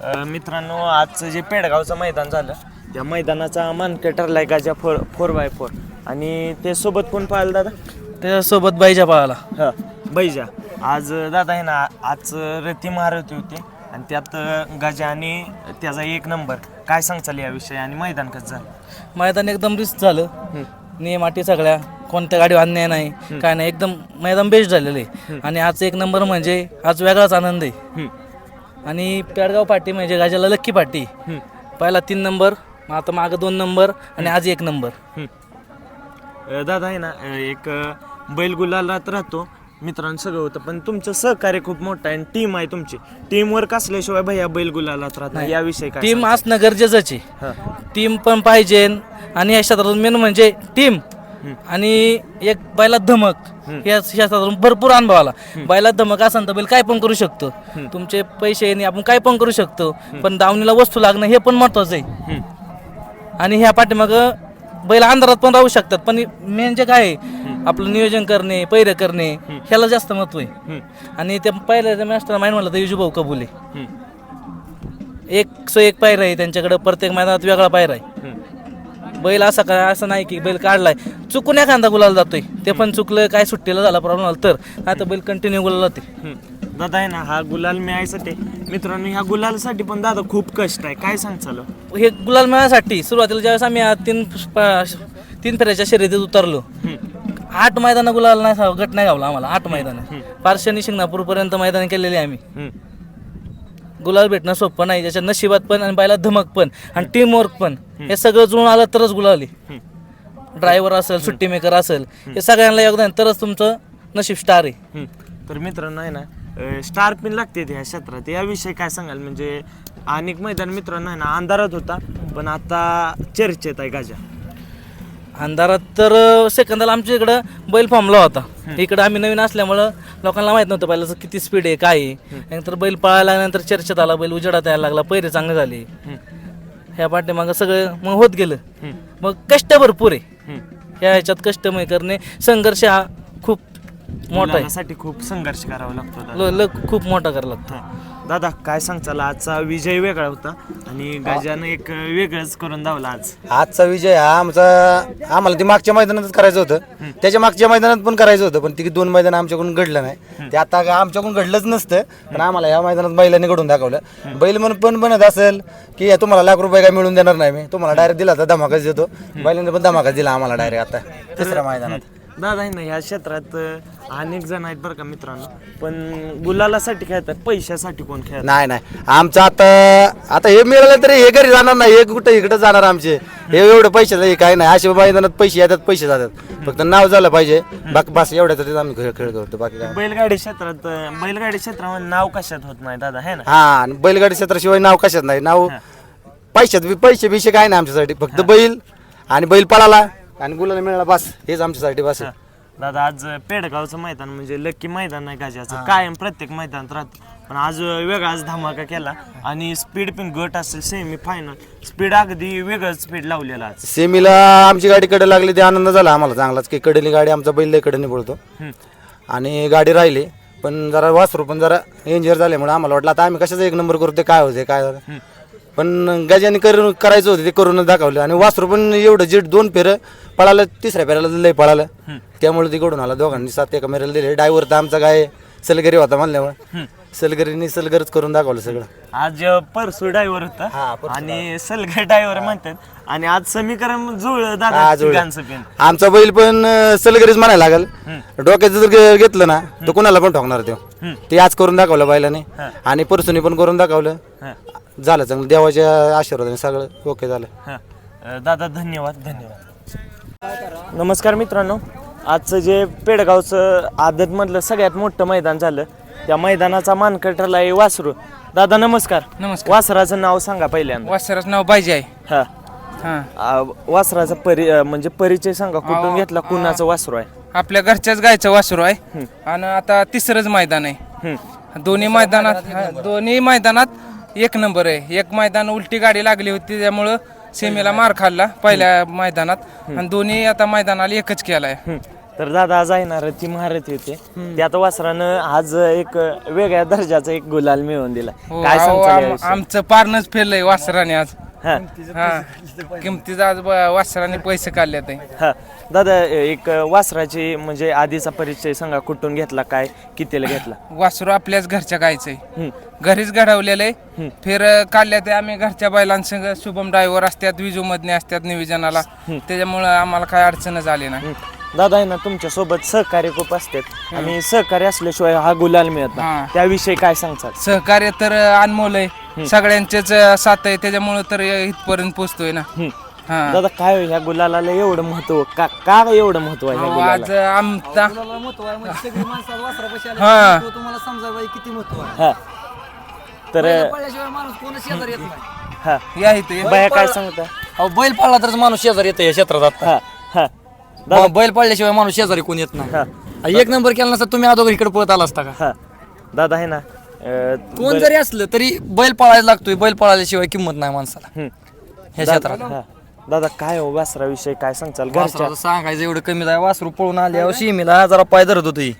अ, मित्रांनो आजचं जे पेडगावचं मैदान झालं त्या मैदानाचा मानके ठरलाय गाजा फोर फोर बाय फोर आणि ते सोबत कोण पाहिलं दादा? त्याच्यासोबत बाईच्या पाळाला हा बैजा. आज दादा आहे ना आज रती महारथी होती. आणि त्यात गाजा आणि त्याचा एक नंबर काय सांगचाल याविषयी आणि मैदान कसं झालं? मैदान एकदम रिस्क झालं. नियम अटी सगळ्या. कोणत्या गाडीवर अन्याय नाही. काय नाही. एकदम मैदान बेस्ट झालेलं आहे. आणि आज एक नंबर म्हणजे आज वेगळाच आनंद आहे. हम्म, आणि पेडगाव पाटी म्हणजे गाजाला लक्की पाटी पहिला तीन नंबर मग आता मागं दोन नंबर आणि आज एक नंबर. अ, दादा आहे ना अ, एक अ, बैल गुलालात राहतो मित्रांनो सगळं होतं पण तुमचं सहकार्य खूप मोठं आहे आणि टीम आहे तुमची. टीम वर्क असल्याशिवाय भैया बैल गुलालात राहत नाही. याविषयी काय टीम असणं गरजेचंच आहे. टीम पण पाहिजे आणि या क्षेत्रातून मेन म्हणजे टीम आणि एक बैलात धमक. या क्षेत्रातून भरपूर अनुभव आला. बैलात धमक असेल तर बैल काय पण करू शकतो. तुमचे पैसे येणे आपण काय पण करू शकतो पण दावणीला वस्तू लागणं हे पण महत्वाचं आहे. आणि ह्या पाठीमाग बैल अंधारात पण राहू शकतात पण मेन जे काय आहे, आपलं नियोजन करणे पैर करणे ह्याला जास्त महत्त्व आहे. आणि ते पहिल्या मास्टर माइंड म्हणलं तर युजू भाऊ कबूल एक सो एक पायरा आहे त्यांच्याकडे प्रत्येक मैदानात वेगळा पायरा आहे. बैल असा काय असं नाही की बैल काढलाय. चुकून एखादा गुलाल जातोय. ते पण चुकलं काय सुट्टीला झाला प्रॉब्लेम झाला तर. तर बैल कंटिन्यू गुलाल जाते. दादा आहे ना हा गुलाल मिळायसाठी मित्रांनो ह्या गुलालसाठी पण दादा खूप कष्ट आहे. काय सांगचाल हे गुलाल मिळण्यासाठी सुरुवातीला ज्यावेळेस आम्ही आ तीन प- तीन फेऱ्याच्या शर्यतीत उतरलो. आठ मैदान गुलाल नाही सा- गट नाही गावला आम्हाला. आठ मैदान. पारशनी शिंगणापूर पर्यंत मैदान केलेली आम्ही. गुलाल भेटणं सोपं नाही त्याच्या नशिबात पण आणि बायला धमक पण आणि टीम वर्क पण. हे सगळं जुळून आलं तरच गुलाल ड्रायव्हर असेल सुट्टी मेकर असेल हे सगळ्यांना योगदान तरच तुमचं नशीब स्टार आहे. तर मित्रांनो आहे ना स्टार पिन लागते ह्या क्षेत्रात. याविषयी काय सांगाल? म्हणजे अनेक मैदान मित्रांनो आहे ना अंधारात होता पण आता चर्चेत आहे गाजा. अंधारात तर सेकंदाला आमच्या इकडं बैल फॉर्मला होता. इकडं आम्ही नवीन असल्यामुळं लोकांना माहीत नव्हतं पहिल्याचं किती स्पीड आहे काय आहे. नंतर बैल पळायला लागल्यानंतर चर्चेत आला बैल उजेडात यायला लागला पैरे चांगले झाले. ह्या पाठीमागं सगळं मग होत गेलं. मग कष्ट भरपूर आहे. ह्या ह्याच्यात कष्टमय करणे संघर्ष हा खूप मोठा आहे. खूप संघर्ष करावा लागतो खूप मोठा करावा लागतो. दादा काय सांगचाल आजचा विजय वेगळा होता आणि गाजानं एक वेगळंच करून दावला आज. आजचा विजय हा आमचा आम्हाला ते मागच्या मैदानातच करायचं होतं. त्याच्या मागच्या मैदानात पण करायचं होतं पण ती दोन मैदान आमच्याकडून घडलं नाही. ते आता का आमच्याकडून घडलंच नसतं पण आम्हाला ह्या मैदानात बैलांनी घडून दाखवलं. बैल म्हणून पण बनत असेल की तुम्हाला लाख रुपये काय मिळून देणार नाही मी. तुम्हाला डायरेक्ट दिला तर धमाकाच देतो. बैलांनी पण धमाकाच दिला आम्हाला डायरेक्ट आता तिसऱ्या मैदानात. दादा आहे ना ह्या क्षेत्रात अं, अनेक जण आहेत बरं का मित्रांनो. पण गुलालासाठी खेळतात पैशासाठी कोण खेळतात नाही नाही. आमचं आता आता हे मिळालं तरी हे घरी जाणार नाही हे कुठं इकडे जाणार आमचे. हे एवढं पैशाचं हे काय नाही. असे मैदानात पैसे येतात पैसे जातात. फक्त नाव झालं पाहिजे. बाकी बस एवढ्याच आम्ही खेळ खेळ करतो. बाकी काय? बैलगाडी क्षेत्रात अं, बैलगाडी क्षेत्रामध्ये नाव कशात होत नाही दादा है ना? हा आणि बैलगाडी क्षेत्राशिवाय नाव कशात नाही. नाव पैशात बी- पैसे बिशे काय नाही आमच्यासाठी. फक्त बैल आणि बैल पळाला आणि गुलाला मिळाला बस. हेच आमच्यासाठी बस. आहे. दादा आज पेडगावचं मैदान म्हणजे लक्की मैदान आहे गाजाचं कायम प्रत्येक मैदानात राहतो. पण आज वेगळाच धमाका केला आणि स्पीड पण गट असेल सेमी फायनल स्पीड अगदी वेगळंच स्पीड लावलेला आज. सेमीला आमची गाडी कडे लागली ते आनंद झाला आम्हाला चांगलाच की कडेली गाडी आमचा बैल कडेने पडतो हम्म. आणि गाडी राहिली पण जरा वासरू पण जरा इंजिअर झाल्यामुळे आम्हाला वाटलं आता आम्ही कशाचा एक नंबर करतोय काय होते काय झालं? पण गजाने करून करायचं होतं ते करूनच दाखवलं. आणि वासरू पण एवढं जीट दोन फेरं पळालं तिसऱ्या फेऱ्याला लय पळालं. त्यामुळे तिकडून आला दोघांनी सात एका मेऱ्याला दिले. ड्रायव्हर तर आमचा काय सलगरी होता म्हणल्यामुळे सलगरीने सलगरच करून दाखवलं सगळं. आज परसू ड्रायव्हर होता हा, परसू आणि सलगा ड्रायव्हर म्हणतात. आणि आज समीकरण जुळलं हा, दादा पण. आमचा बैल पण अं, सलगरीच म्हणायला लागल. डोक्याचं जर घे- घेतलं ना तर कुणाला पण ठोकणार तो. ते आज करून दाखवलं बैलाने. आणि परसूने पण करून दाखवलं. हा. झालं चांगलं. देवाच्या आशीर्वादाने सगळं ओके झालं. हा. अ, दादा धन्यवाद धन्यवाद. नमस्कार मित्रांनो. आजचं जे पेडगावचं आदतमधलं सगळ्यात मोठं मैदान झालं त्या मैदानाचा मानकर ठरला आहे वासरू. दादा नमस्कार. नमस्कार. वासराचं नाव सांगा पहिल्यांदा. वासराचं नाव पाहिजे आहे. हा. हां. आ, वासराचा परि अ, म्हणजे परिचय सांगा कुठून घेतला कुणाचं वासरू आहे? आपल्या घरच्याच गायचं वासरू आहे. आणि आता तिसरंच मैदान आहे. दोन्ही मैदानात हा, दोन्ही मैदानात एक नंबर आहे. एक मैदान उलटी गाडी लागली होती त्यामुळं सेमीला मार खाल्ला पहिल्या मैदानात. आणि दोन्ही आता मैदानाला एकच केलाय. तर दादा आज आहे ना ती महारथी होते त्यात वासरानं आज एक वेगळ्या दर्जाचा एक गुलाल मिळवून दिला. हो, काय अहो, सांगता आम- आमचं पारणच फेरलंय वासराने आज. हा. हा. किमतीचा आज ब- वासराने पैसे काढले ते हा. दादा एक वासराची म्हणजे आधीचा परिचय सांगा कुठून घेतला काय कितीला घेतला? वासरू आपल्याच घरच्या गायचंय हम्म. घरीच घडवलेलं आहे. फिर काढल्या ते आम्ही घरच्या बैलांसंग. शुभम ड्रायव्हर असतात विजू मधने असतात नियोजनाला त्याच्यामुळं आम्हाला काय अडचणच आली नाही. हम्म. दादा आहे ना तुमच्यासोबत सहकार्य खूप असतात. आणि सहकार्य असल्याशिवाय हा गुलाल मिळत हा. त्याविषयी काय सांगतात सहकार्य तर अनमोल आहे. सगळ्यांचेच साथ आहे. त्याच्यामुळं तर इथपर्यंत पोचतोय ना. हा. दादा काय हो, ह्या गुलालाला एवढं महत्त्व? का का एवढं महत्त्व आहे ह्या अहो, गुलाला? आज आमचा महत्त्व आहे म्हणजे सगळी माणसं आज वासरापाशी आली हा. तो तुम्हाला समजावं किती महत्त्व आहे. हा. तर माणूस शेजारी येत नाही. हा. या इथे. बाया काय सांगता? अहो बैल पाळला तरच माणूस शेजारी येते या क्षेत्रात आता. हा हा. ब- बैल पाळल्याशिवाय माणूस शेजारी कोण येत नाही. हा. अहो, एक नंबर केला नसता तुम्ही अगोदर इकडे पळत आला असता का? हा. दादा आहे ना अं, कोण जरी असलं तरी बैल पाळायला लागतोय बैल पाळल्याशिवाय किंमत नाही माणसाला. ह्या दादा क्षेत्रात. हा. दादा काय हो वासराविषयी काय सांगचाल घरच्या? वासराचं सांगायचं एवढं कमी जाय वासरू पळून आले शिमीला जरा पाय धरत होती.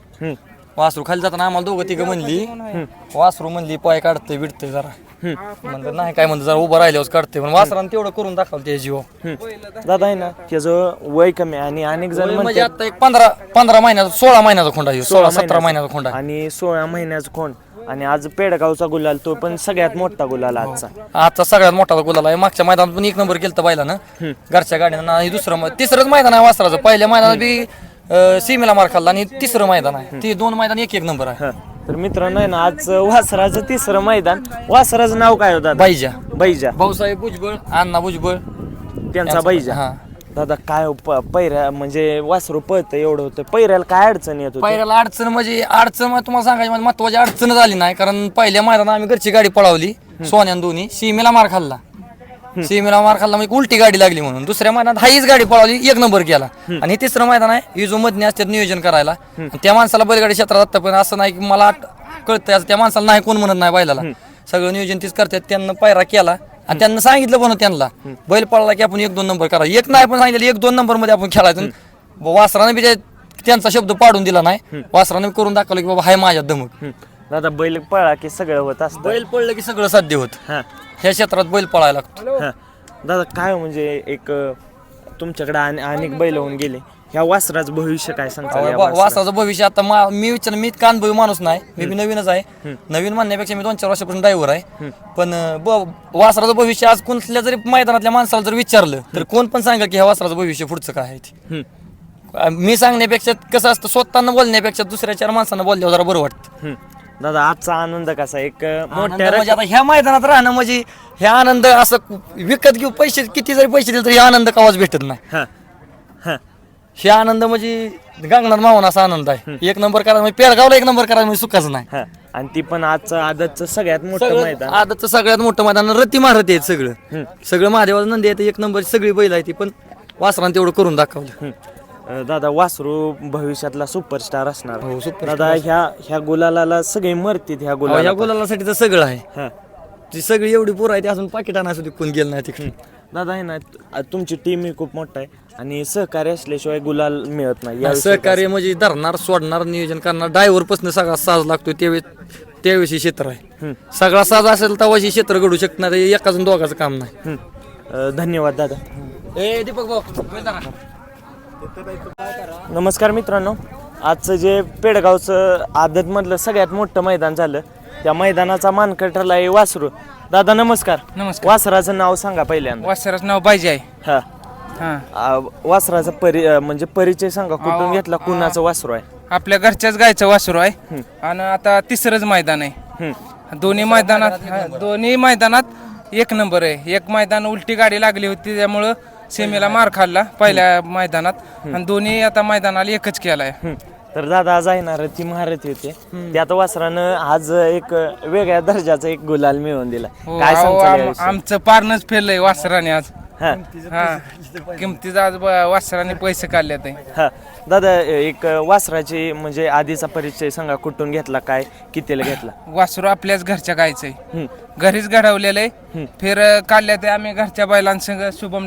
वासरू खाली जाताना आम्हाला दोघं तिघं म्हणली वासरू म्हणली पाय काढतंय विडतंय जरा. म्हणलं नाही काय म्हणतं जरा उभं राहिल्यावर काढते. पण वासरानं तेवढं करून दाखवलं ते जीव. दादा आहे ना त्याचं वय कमी आहे आणि अनेक जण म्हणजे म्हणतात आता एक पंधरा पंधरा महिन्याचा सोळा महिन्याचा खोंडा आहे सोळा सतरा महिन्याचा. खोंडा आहे. आणि सोळा महिन्याचा कोण आणि आज पेडगावचा गुलाल तो पण सगळ्यात मोठा गुलाल आजचा. आजचा सगळ्यात मोठा गुलाल आहे. मागच्या मैदानात पण एक नंबर केलं बैलानं घरच्या गाडीनं. आणि दुसरं मै- तिसरंच मैदान आहे वासराचं. पहिल्या मैदानात बी अं, सीमेला मार खाल्ला आणि तिसरं मैदान आहे. ती दोन मैदान एक एक नंबर आहे. तर मित्रांनो आहे ना आज वासराचं तिसरं मैदान. वासराचं नाव काय होतं बाईजा बैजा. भाऊसाहेब भुजबळ अण्णा भुजबळ. त्यांचा बैजा. हा. दादा काय हो, प- पैऱ्या म्हणजे वासरू पळतं एवढं होतं. पैऱ्याला काय अडचण येत होती? पहिल्याला अडचण म्हणजे अडचण म्हणजे तुम्हाला सांगायची म्हणजे महत्वाची अडचण झाली नाही कारण पहिल्या मैदानात आम्ही घरची गाडी पळवली सोन्यान दोन्ही. सीमेला मार खाल्ला. सीमेला मार खाल्ला म्हणजे उलटी गाडी लागली म्हणून. दुसऱ्या मैदानात हाईच गाडी पळवली एक नंबर केला. आणि तिसरं मैदान आहे इजो मधने असतात नियोजन करायला. त्या माणसाला बैलगाडी क्षेत्रात आता पण असं नाही की मला कळतंय त्या माणसाला नाही कोण म्हणत नाही बैलाला. सगळं नियोजन तीच करतात त्यांना पायरा केला. आणि त्यांना सांगितलं पण त्यांना. बैल पळला की आपण एक दोन नंबर करा. एक नाही पण सांगितलं एक दोन नंबरमध्ये आपण खेळायचं. वासराने बी त्या- त्यांचा शब्द पाडून दिला नाही वासराने करून दाखवलं की बाबा हाय माझ्यात धमक हम्म. दादा बैल पळा की सगळं होत असतं. बैल पडलं की सगळं साध्य होत. ह्या क्षेत्रात बैल पळायला लागतो हा. दादा काय हो म्हणजे एक अं, तुमच्याकडे आणि अनेक बैल होऊन गेले ह्या वासराचं भविष्य काय सांगता या वा- वासराचं? भविष्य आता मा- मी विचार मी इतका अनुभवी माणूस नाही मी बी नवीनच आहे नवीन म्हणण्यापेक्षा मी दोन चार वर्षापासून ड्रायव्हर आहे पण अं, ब- वासराचं भविष्य आज कुठल्या जरी मैदानातल्या माणसाला जर विचारलं तर कोण पण सांगा की ह्या वासराचं भविष्य पुढचं काय आहे ते. हम्म. अं, मी सांगण्यापेक्षा कसं असतं स्वतःनं बोलण्यापेक्षा दुसऱ्या चार माणसांना बोलल्यावर जरा बरं वाटतं हम्म. दादा आजचा आनंद कसा? एक आनंद मोठ्या म्हणजे आता ह्या मैदानात राहणं म्हणजे हे आनंद असं विकत घेऊ पैसे किती जरी पैसे दिले तरी हे आनंद कवाच भेटत नाही. हा हा. हे आनंद म्हणजे गंगनाथ मावून असा आनंद आहे. एक नंबर करायला म्हणजे पेडगावला एक नंबर करायला म्हणजे सुखाचं नाही. हा. आणि ती पण आजचं आदतचं सगळ्यात मोठं सगळं मैदान. आदतचं सगळ्यात मोठं मैदान रत्ती महारथी आहेत सगळं. सगळं महादेवाचं नंदी आहेत एक नंबर सगळी बैल आहे ती पण वासरान तेवढं करून दाखवलं. हम्म. दादा वासरू भविष्यातला सुपरस्टार असणार. हो, superstar दादा ह्या ह्या गुलालाला सगळे मरतील ह्या अहो, गुलाला ह्या गुलालासाठी तर सगळं आहे. हा. ती सगळी एवढी पोरं आहे ती अजून पाकिट आणायसाठी कोण गेलं नाही तिकडे. दादा आहे ना तु- तुमची टीम ही खूप मोठा आहे आणि सहकार्य असल्याशिवाय गुलाल मिळत नाही. याविषयी सहकार्य म्हणजे धरणार सोडणार नियोजन करणार. ड्रायव्हरपासून सगळा साज लागतो त्यावेळेस त्यावेळेस हे क्षेत्र आहे. सगळा साज असेल तेव्हा हे क्षेत्र घडू शकणार एकाच दोघाचं काम नाही. अं, धन्यवाद दादा. ए दीपक भाऊ. नमस्कार मित्रांनो आजचं जे पेडगावचं आदतमधलं सगळ्यात मोठं मैदान झालं त्या मैदानाचा मानकर ठरला आहे वासरू. दादा नमस्कार. नमस्कार. वासराचं नाव सांगा पहिल्यांदा. वासराचं नाव पाहिजे आहे हा. हा. आ, वासराचा परि अं, म्हणजे परिचय सांगा कुठून घेतला कुणाचं वासरू आहे? आपल्या घरच्याच गायचं वासरू आहे. आणि आता तिसरंच मैदान आहे. हम्म. दोन्ही मैदानात हा, दोन्ही मैदानात एक नंबर आहे. एक मैदान उलटी गाडी लागली होती त्यामुळं सेमीला मार खाल्ला पहिल्या मैदानात. आणि दोन्ही आता मैदानाला एकच केलाय. तर दादा आज आहे ना रथी महारथी होते. त्यात वासरानं आज एक वेगळ्या दर्जाचा एक गुलाल मिळवून दिला. हो, काय अहो, सांगता आम- आमचं पारणच फेरलंय वासराने आज. हा. हा. किमतीचा आज ब- वासराने पैसे काढले ते. हा. दादा एक वासराची म्हणजे आधीचा परिचय सांगा कुठून घेतला काय कितीला घेतला? वासरू आपल्याच घरच्या गायचंय हम्म. घरीच घडवलेलं आहे. फिर काढल्या ते आम्ही घरच्या बैलांसंग शुभम